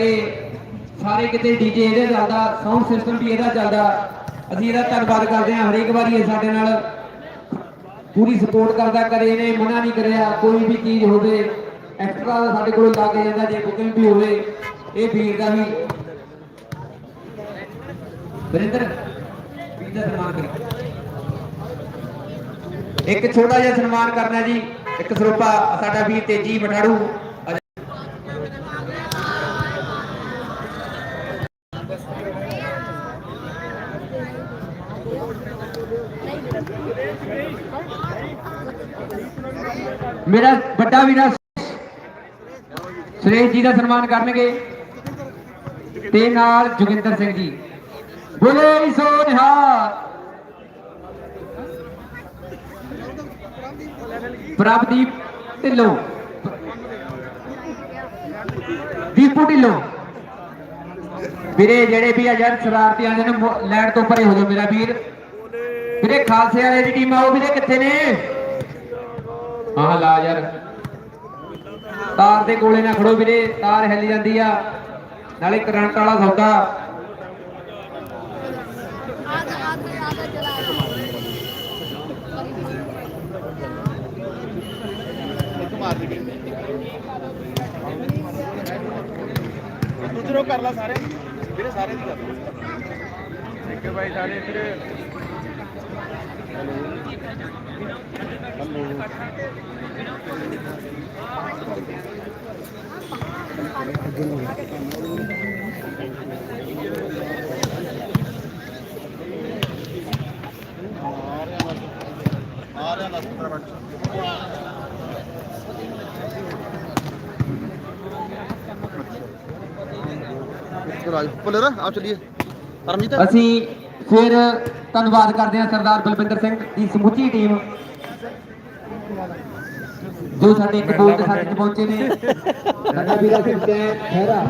ਕੇ ਸਾਰੇ ਕਿਤੇ ਡੀਜੇ ਇਹਦੇ ਚੱਲਦਾ ਸਾਊਂਡ ਸਿਸਟਮ ਵੀ ਇਹਦਾ ਚੱਲਦਾ ਅਸੀਂ ਇਹਦਾ ਧੰਨਵਾਦ ਕਰਦੇ ਹਾਂ ਹਰੇਕ ਵਾਰੀ ਇਹ ਸਾਡੇ ਨਾਲ ਪੂਰੀ ਸਪੋਰਟ ਕਰਦਾ ਕਰੇ ਨੇ ਮਨਾ ਨਹੀਂ ਕਰਿਆ, ਕੋਈ ਵੀ ਚੀਜ਼ ਹੋਵੇ ਐਕਸਟਰਾ ਦਾ ਸਾਡੇ ਕੋਲ ਲਾ ਜਾਂਦਾ, ਜੇ ਬੁਕਿੰਗ ਵੀ ਹੋਵੇ, ਇਹ ਵੀਰ ਦਾ ਵੀ। ਵਰਿੰਦਰ, ਵੀਰ ਦਾ ਸਨਮਾਨ ਕਰੋ ਇੱਕ ਛੋਟਾ ਜਿਹਾ ਸਨਮਾਨ ਕਰਨਾ ਜੀ, ਇੱਕ ਸਰੂਪਾ ਸਾਡਾ ਵੀਰ ਤੇਜੀ ਮਠਾੜੂ। ਮੇਰਾ ਵੱਡਾ ਵੀਰਾ ਸੁਰੇਸ਼ ਜੀ ਦਾ ਸਨਮਾਨ ਕਰਨਗੇ ਤੇ ਨਾਲ ਜੋਗਿੰਦਰ ਸਿੰਘ ਜੀ। ਬੋਲੇ ਸੋ ਨਿਹਾਲ ਪ੍ਰਭਦੀਪ ਢਿੱਲੋਂ। ਦੀਪੂ ਢਿੱਲੋਂ। ਵੀਰੇ, ਜਿਹੜੇ ਵੀ ਆ ਯਾਰ ਸ਼ਰਾਰਤੀ ਆਂਦੇ ਲੈਣ ਤੋਂ ਪਰੇ ਹੋ ਜਾਓ ਮੇਰਾ ਵੀਰ। ਵੀਰੇ, ਖਾਲਸੇ ਵਾਲੇ ਦੀ ਟੀਮ ਆ ਉਹ ਵੀਰੇ, ਕਿੱਥੇ ਨੇ? ਆਹ ਲਾ ਯਾਰ। ਤਾਰ ਦੇ ਕੋਲੇ ਨਾ ਖੜੋ ਵੀਰੇ, ਤਾਰ ਹਿੱਲ ਜਾਂਦੀ ਆ। ਨਾਲੇ ਕਰੰਟ ਵਾਲਾ ਸੌਦਾ। ਆ ਆ ਆ ਚਲਾ ਦੂਜਰੋ ਕਰ ਲਾ ਸਾਰੇ। ਵੀਰੇ ਸਾਰੇ ਦੀ ਕਰ ਲਾ ਠੀਕ ਹੈ ਭਾਈ ਸਾਰੇ ਇੱਧਰ ਆ ਰਿਹਾ ਨਾ 17 ਮਿੰਟ ਰਾਜ ਪੁਲਰ ਆਪ ਚਲਿਏ। ਪਰਮਜੀਤ? ਅਸੀਂ ਫਿਰ ਧੰਨਵਾਦ ਕਰਦੇ ਹਾਂ ਸਰਦਾਰ ਬਲਵਿੰਦਰ ਸਿੰਘ ਦੀ ਸਮੁੱਚੀ ਟੀਮ। ਜੋ ਸਾਡੇ ਇੱਕ ਬੋਲ ਸਾਡੇ ਪਹੁੰਚੇ ਨੇ। ਸਾਡਾ ਵੀਰਾ ਸਿੰਘ ਖਹਿਰਾ।